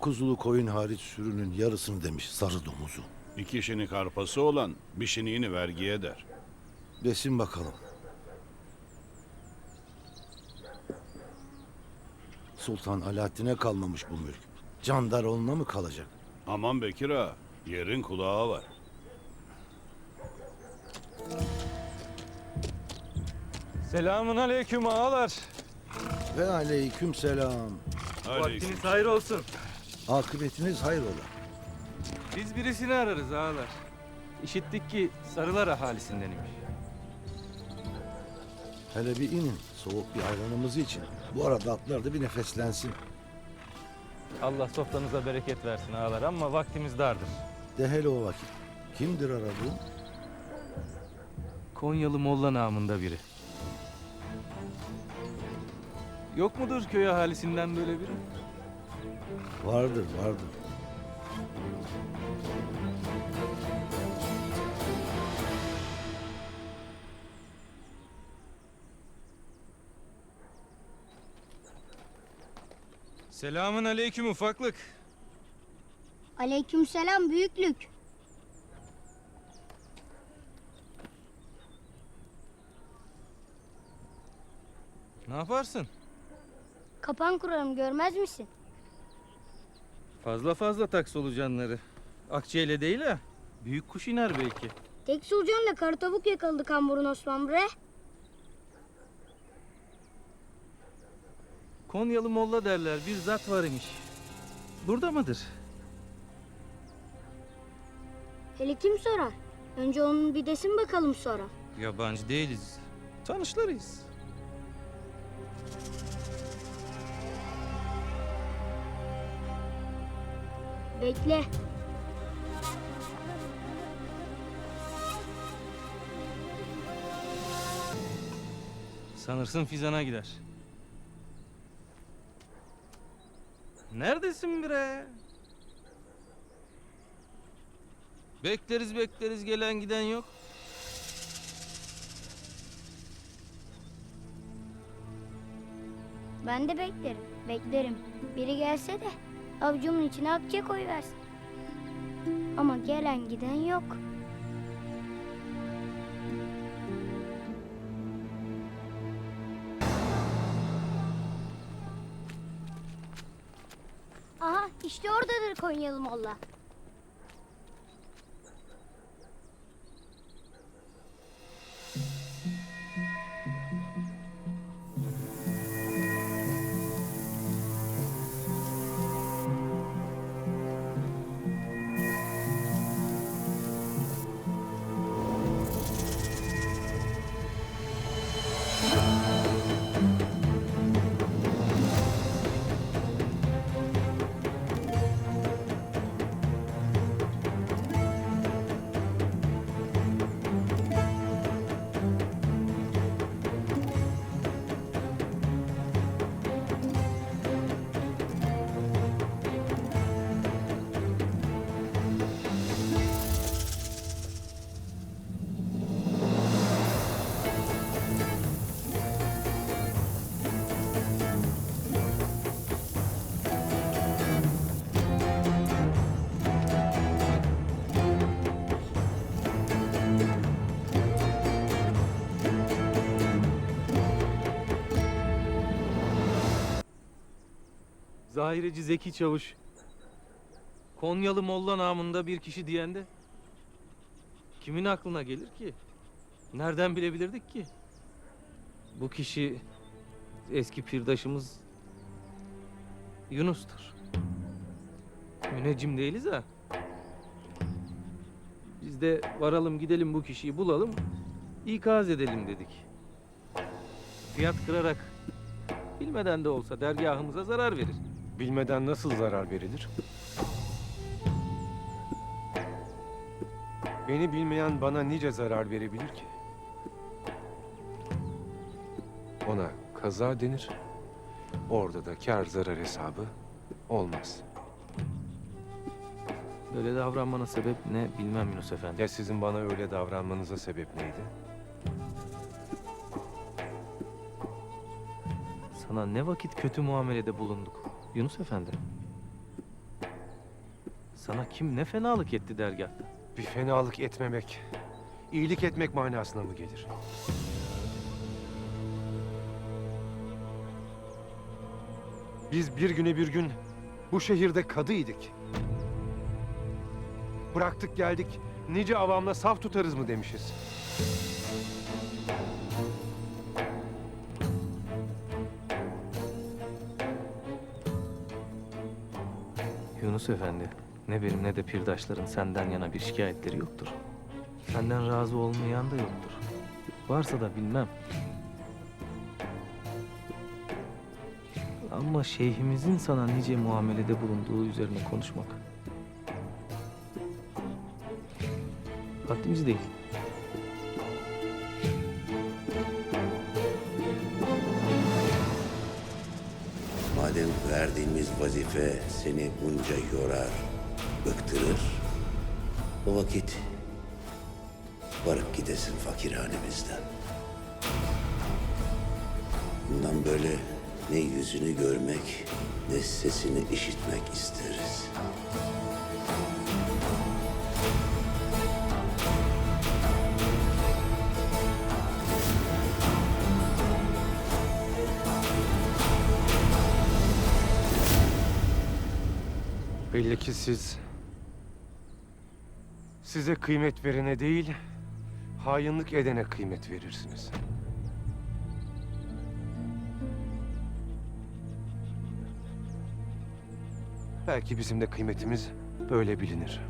Kuzulu koyun hariç sürünün yarısını demiş sarı domuzu. İki şinik arpası olan bir şiniğini vergi eder. Desin bakalım. Sultan Alaaddin'e kalmamış bu mülk. Candaroğlu'na mı kalacak? Aman Bekir ağa, yerin kulağı var. Selamun aleyküm ağalar. Ve aleyküm selam. Aleyküm. Vaktiniz hayır olsun. Akıbetiniz hayrola. Biz birisini ararız ağalar. İşittik ki Sarılar ahalisindenmiş. Hele bir inin. Soğuk bir ayranımızı için. Bu arada atlar da bir nefeslensin. Allah sofranıza bereket versin ağalar ama vaktimiz dardır. De hele o vakit. Kimdir aradığın? Konyalı Molla namında biri. Yok mudur köy ahalisinden böyle biri? Vardır, vardır. Selamun aleyküm ufaklık. Aleykümselam büyüklük. Ne yaparsın? Kapan kurarım görmez misin? Fazla fazla tak solucanları. Akçeyle değil ha. Büyük kuş iner belki. Tek solucanla kara tavuk yakaladı kamburun Osman bre. Konyalı Molla derler bir zat var imiş. Burada mıdır? Hele kim sorar? Önce onun bir desin bakalım sonra. Yabancı değiliz. Tanışlarıyız. Bekle. Sanırsın fizana gider. Neredesin bre? Bekleriz bekleriz gelen giden yok. Ben de beklerim. Beklerim. Biri gelse de avucumun içine akçe koyversin. Ama gelen giden yok. Aha işte oradadır Konyalı Molla. Zahireci Zeki Çavuş. Konyalı Molla namında bir kişi diyende. Kimin aklına gelir ki? Nereden bilebilirdik ki? Bu kişi eski pirdaşımız Yunus'tur. Müneccim değiliz ha. Biz de varalım gidelim bu kişiyi bulalım, ikaz edelim dedik. Fiyat kırarak bilmeden de olsa dergahımıza zarar verir. Bilmeden nasıl zarar verilir? Beni bilmeyen bana nice zarar verebilir ki? Ona kaza denir. Orada da kar zarar hesabı olmaz. Böyle davranmana sebep ne bilmem Yunus Efendi. Ya sizin bana öyle davranmanıza sebep neydi? Sana ne vakit kötü muamelede bulunduk Yunus Efendi? Sana kim ne fenalık etti dergahta? Bir fenalık etmemek, iyilik etmek manasına mı gelir? Biz bir güne bir gün bu şehirde kadıydık. Bıraktık geldik, nice avamla saf tutarız mı demişiz. Yunus Efendi, ne benim ne de pirdaşların senden yana bir şikayetleri yoktur. Senden razı olmayan da yoktur. Varsa da bilmem. Ama şeyhimizin sana nice muamelede bulunduğu üzerine konuşmak. Haddimiz değil. Verdiğimiz vazife seni bunca yorar, bıktırır, o vakit varıp gidesin fakirhanemizden. Bundan böyle ne yüzünü görmek, ne sesini işitmek isteriz. Belli ki siz size kıymet verene değil, hainlik edene kıymet verirsiniz. Belki bizim de kıymetimiz böyle bilinir.